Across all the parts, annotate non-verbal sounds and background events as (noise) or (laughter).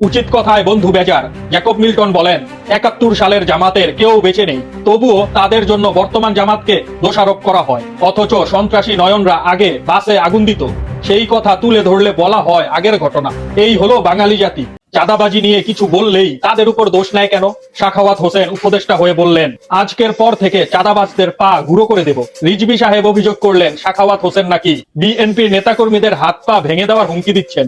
উচিত কথায় বন্ধু বেজার জ্যাকব মিল্টন বলেন, একাত্তর সালের জামাতের কেউ বেঁচে নেই। তবুও তাদের জন্য বর্তমান জামাতকে দোষারোপ করা হয়। অথচ সন্ত্রাসী নয়নরা আগে বাসে আগুন দিত সেই কথা তুলে ধরলে বলা হয় আগের ঘটনা। এই হলো বাঙালি জাতি। চাঁদাবাজি নিয়ে কিছু বললেই তাদের উপর দোষ নেয় কেন? শাখাওয়াত হোসেন উপদেষ্টা হয়ে বললেন, আজকের পর থেকে চাঁদাবাজদের পা গুঁড়ো করে দেব। রিজবি সাহেব অভিযোগ করলেন, শাখাওয়াত হোসেন নাকি বিএনপির নেতাকর্মীদের হাত পা ভেঙে দেওয়ার হুমকি দিচ্ছেন।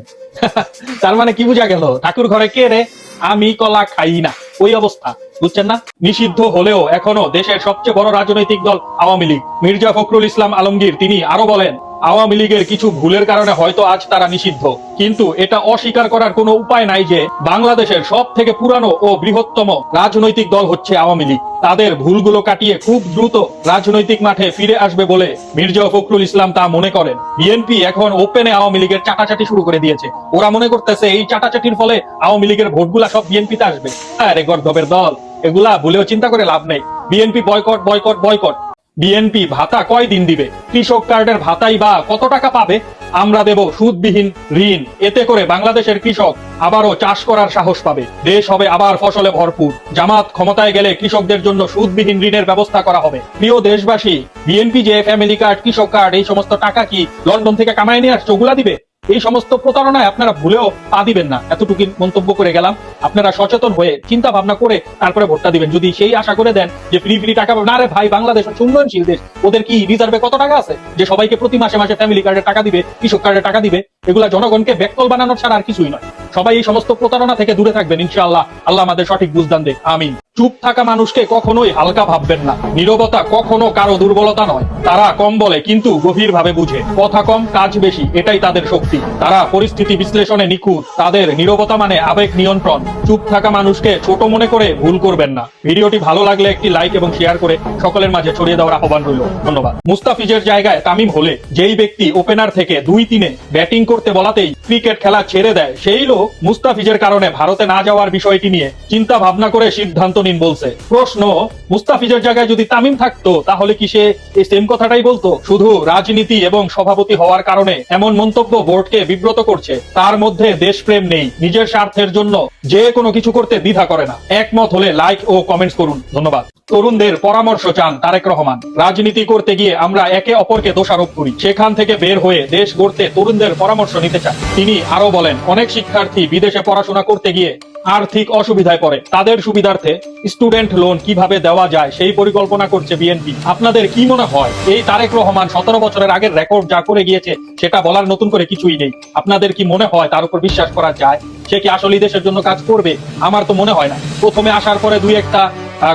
(laughs) তার মানে কি বোঝা গেল? ঠাকুর ঘরে কে রে? আমি কলা খাই না। ওই অবস্থা, বুঝছেন না? নিষিদ্ধ হলেও এখনও দেশের সবচেয়ে বড় রাজনৈতিক দল আওয়ামী লীগ। মির্জা ফখরুল ইসলাম আলমগীর, তিনি আরও বলেন আওয়ামী লীগের কিছু ভুলের কারণে হয়তো আজ তারা নিষিদ্ধ। কিন্তু এটা অস্বীকার করার কোনো উপায় নাই যে বাংলাদেশের সব থেকে পুরানো ও বৃহত্তম রাজনৈতিক দল হচ্ছে আওয়ামী লীগ। তাদের ভুলগুলো কাটিয়ে খুব দ্রুত রাজনৈতিক মাঠে ফিরে আসবে বলে মির্জা ফখরুল ইসলাম তা মনে করেন। বিএনপি এখন ওপেনে আওয়ামী লীগের চাটাচাটি শুরু করে দিয়েছে। ওরা মনে করতেছে এই চাটাচাটির ফলে আওয়ামী লীগের ভোটগুলা সব বিএনপিতে আসবে। আরে গর্ধবের দল। এগুলা ভুলেও চিন্তা করে লাভ নেই। BNP boycott boycott boycott BNP ভাতা কয় দিন দিবে? কৃষক কার্ডের ভাতাই বা কত টাকা পাবে? আমরা দেব সুদবিহীন ঋণ। এতে করে বাংলাদেশের কৃষক আবারও চাষ করার সাহস পাবে। দেশ হবে আবার ফসলে ভরপুর। জামাত ক্ষমতায় গেলে কৃষকদের জন্য সুদবিহীন ঋণের ব্যবস্থা করা হবে। প্রিয় দেশবাসী বিএনপি যে ফ্যামিলি কার্ড কৃষক কার্ড এই সমস্ত টাকা কি লন্ডন থেকে কামাই নিয়ে আসছে? ওগুলা দিবে? এই সমস্ত প্রতারণায় আপনারা ভুলেও পা দিবেন না। এতটুকু মন্তব্য করে গেলাম। আপনারা সচেতন হয়ে চিন্তা ভাবনা করে তারপরে ভোটটা দিবেন। যদি সেই আশা করে দেন যে ফ্রি ফ্রি টাকা পাবেন, আরে ভাই, বাংলাদেশ হচ্ছে উন্নয়নশীল দেশ। ওদের কি রিজার্ভে কত টাকা আছে? যে সবাইকে প্রতি মাসে মাসে ফ্যামিলি কার্ডের টাকা দিবে, কৃষক কার্ডের টাকা দিবে, এগুলা জনগণকে ব্যাকল বানানোর ছাড়া আর কিছুই নয়। সবাই এই সমস্ত প্রতারণা থেকে দূরে থাকবেন, ইনশাআল্লাহ। আল্লাহ আমাদের সঠিক বুঝদান দেখ। আমিন। চুপ থাকা মানুষকে কখনোই হালকা ভাববেন না। নীরবতা কখনো কারও দুর্বলতা নয়। তারা কম বলে, কিন্তু গভীর ভাবে বুঝে। কথা কম, কাজ বেশি, এটাই তাদের শক্তি। তারা পরিস্থিতি বিশ্লেষণে নিখুঁত। তাদের নীরবতা মানে আবেগ নিয়ন্ত্রণ। চুপ থাকা মানুষকে ছোট মনে করে ভুল করবেন না। ভিডিওটি ভালো লাগলে একটি লাইক এবং শেয়ার করে সকলের মাঝে ছড়িয়ে দেওয়ার আহ্বান রইল। ধন্যবাদ। মুস্তাফিজের জায়গায় তামিম হলে যেই ব্যক্তি ওপেনার থেকে দুই তিনে ব্যাটিং করতে বলাতেই ক্রিকেট খেলা ছেড়ে দেয়, সেই লোক মুস্তাফিজের কারণে ভারতে না যাওয়ার বিষয়টি নিয়ে চিন্তা ভাবনা করে সিদ্ধান্ত নিন বলছে। প্রশ্ন, মুস্তাফিজের জায়গায় যদি তামিম থাকতো, তাহলে কি সে এই সেম কথাটাই বলতো? শুধু রাজনীতি এবং সভাপতি হওয়ার কারণে এমন মন্তব্য বোর্ডকে বিব্রত করছে। তার মধ্যে দেশপ্রেম নেই। নিজের স্বার্থের জন্য যে কোনো কিছু করতে দ্বিধা করে না। একমত হলে লাইক ও কমেন্টস করুন। ধন্যবাদ। তরুণদের পরামর্শ চান তারেক রহমান। রাজনীতি করতে গিয়ে আমরা একে অপরকে দোষারোপ করি। সেখান থেকে বের হয়ে দেশ গড়তে তরুণদের পরামর্শ নিতে চান। তিনি আরও বলেন, অনেক শিক্ষার্থী বিদেশে পড়াশোনা করতে গিয়ে আর্থিক অসুবিধায় পড়ে। তাদের সুবিধার্থে স্টুডেন্ট লোন কীভাবে দেওয়া যায় সেই পরিকল্পনা করছে বিএনপি আপনাদের কি মনে হয়? এই তারেক রহমান সতেরো বছরের আগের রেকর্ড যা করে গিয়েছে, সেটা বলার নতুন করে কিছুই নেই। আপনাদের কি মনে হয় তার উপর বিশ্বাস করা যায়? সে কি আসলে দেশের জন্য কাজ করবে? আমার তো মনে হয় না। প্রথমে আসার পরে দুই একটা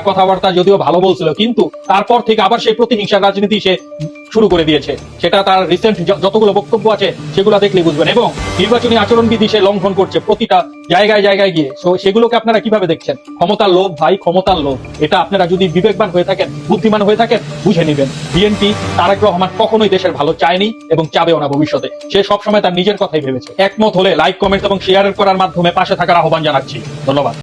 কথাবার্তা যদিও ভালো বলছিল, কিন্তু তারপর থেকে আবার সেই প্রতিহিংসার রাজনীতি সে শুরু করে দিয়েছে। সেটা তার রিসেন্ট যতগুলো বক্তব্য আছে, সেগুলো দেখলে বুঝবেন। এবং নির্বাচনী আচরণবিধি সে লঙ্ঘন করছে প্রতিটা জায়গায় জায়গায় গিয়ে। সেগুলোকে আপনারা কীভাবে দেখছেন? ক্ষমতার লোভ, ভাই, ক্ষমতার লোভ। এটা আপনারা যদি বিবেকবান হয়ে থাকেন, বুদ্ধিমান হয়ে থাকেন, বুঝে নেবেন। বিএনপি তারেক রহমান কখনোই দেশের ভালো চায়নি এবং চাবেও না ভবিষ্যতে। সে সবসময় তার নিজের কথাই ভেবেছে। একমত হলে লাইক কমেন্ট এবং শেয়ার করার মাধ্যমে পাশে থাকার আহ্বান জানাচ্ছি। ধন্যবাদ।